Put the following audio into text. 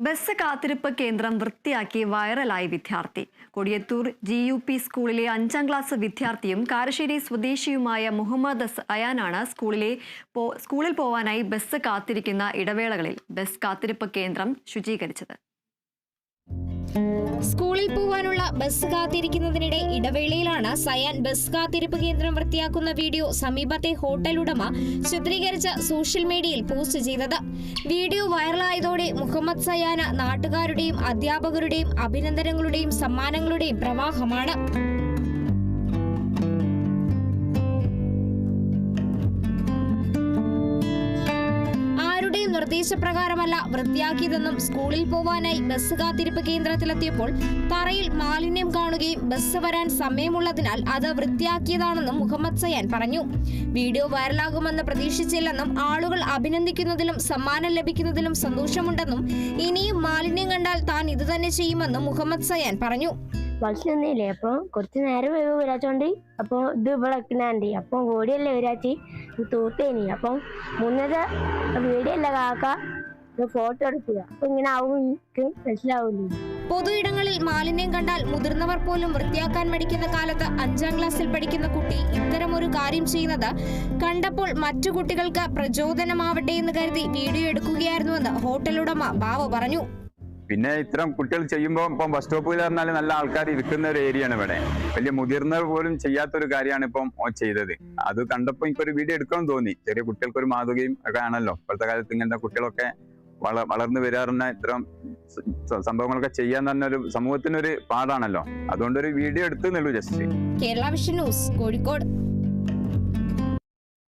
Bus കാത്തിരിപ്പ് കേന്ദ്രം വൃത്തിയാക്കി വൈറലായി വിദ്യാർത്ഥി. കൊടിയത്തൂർ ജി യു പി സ്കൂളിലെ അഞ്ചാം ക്ലാസ് വിദ്യാർത്ഥിയും കാരശ്ശേരി സ്വദേശിയുമായ മുഹമ്മദ് അയാനാണ് സ്കൂളിലെ സ്കൂളിൽ പോവാനായി ബസ് കാത്തിരിക്കുന്ന ഇടവേളകളിൽ ബസ് കാത്തിരിപ്പ് കേന്ദ്രം ശുചീകരിച്ചത്. സ്കൂളിൽ പോവാനുള്ള ബസ് കാത്തിരിക്കുന്നതിനിടെ ഇടവേളയിലാണ് സയാൻ ബസ് കാത്തിരിപ്പ് കേന്ദ്രം വൃത്തിയാക്കുന്ന വീഡിയോ സമീപത്തെ ഹോട്ടൽ ഉടമ ചിത്രീകരിച്ച സോഷ്യൽ മീഡിയയിൽ പോസ്റ്റ് ചെയ്തത്. വീഡിയോ വൈറലായതോടെ മുഹമ്മദ് സയാന നാട്ടുകാരുടെയും അധ്യാപകരുടെയും അഭിനന്ദനങ്ങളുടെയും സമ്മാനങ്ങളുടെയും പ്രവാഹമാണ്. നിർദ്ദേശപ്രകാരമല്ല വൃത്തിയാക്കിയതെന്നും സ്കൂളിൽ പോവാനായി ബസ് കാത്തിരിപ്പ് കേന്ദ്രത്തിലെത്തിയപ്പോൾ തറയിൽ മാലിന്യം കാണുകയും ബസ് വരാൻ സമയമുള്ളതിനാൽ അത് വൃത്തിയാക്കിയതാണെന്നും മുഹമ്മദ് സയാൻ പറഞ്ഞു. വീഡിയോ വൈറലാകുമെന്ന് പ്രതീക്ഷിച്ചില്ലെന്നും ആളുകൾ അഭിനന്ദിക്കുന്നതിലും സമ്മാനം ലഭിക്കുന്നതിലും സന്തോഷമുണ്ടെന്നും ഇനിയും മാലിന്യം കണ്ടാൽ താൻ ഇതുതന്നെ ചെയ്യുമെന്നും മുഹമ്മദ് സയാൻ പറഞ്ഞു. ബസ് നിന്നില്ലേ അപ്പൊ കുറച്ച് നേരം വൈകി വരാച്ചോണ്ട് അപ്പൊ ഇത് ഇവിടെ വെക്കണാണ്ടി അപ്പൊ ഓടിയല്ലേ വരാച്ചി തൂത്തേനി. അപ്പം മുന്നത്തെ വീടിയല്ല കാക്ക? ഫോട്ടോ എടുക്കുക. അപ്പൊ ഇങ്ങനെ ആവും എനിക്ക് മനസ്സിലാവില്ല പൊതു ഇടങ്ങളിൽ മാലിന്യം കണ്ടാൽ മുതിർന്നവർ പോലും വൃത്തിയാക്കാൻ മടിക്കുന്ന കാലത്ത് അഞ്ചാം ക്ലാസ്സിൽ പഠിക്കുന്ന കുട്ടി ഇത്തരമൊരു കാര്യം ചെയ്യുന്നത് കണ്ടപ്പോൾ മറ്റു കുട്ടികൾക്ക് പ്രചോദനമാവട്ടെ എന്ന് കരുതി വീഡിയോ എടുക്കുകയായിരുന്നുവെന്ന് ഹോട്ടൽ ഉടമ ബാവ പറഞ്ഞു. പിന്നെ ഇത്തരം കുട്ടികൾ ചെയ്യുമ്പോൾ ഇപ്പം ബസ് സ്റ്റോപ്പിൽ പറഞ്ഞാൽ നല്ല ആൾക്കാർ ഇരിക്കുന്ന ഒരു ഏരിയ ആണ് ഇവിടെ. വലിയ മുതിർന്നവർ പോലും ചെയ്യാത്തൊരു കാര്യമാണ് ഇപ്പം ചെയ്തത്. അത് കണ്ടപ്പോൾ എനിക്കൊരു വീഡിയോ എടുക്കണം തോന്നി. ചെറിയ കുട്ടികൾക്ക് ഒരു മാതൃകയും ഒക്കെ ആണല്ലോ. ഇപ്പോഴത്തെ കാലത്ത് ഇങ്ങനത്തെ കുട്ടികളൊക്കെ വള വളർന്നു വരാറുന്ന ഇത്തരം സംഭവങ്ങളൊക്കെ ചെയ്യാൻ തന്നെ ഒരു സമൂഹത്തിനൊരു പാടാണല്ലോ. അതുകൊണ്ടൊരു video എടുത്തെന്നുള്ളൂ just Kerala vision news Kozhikode.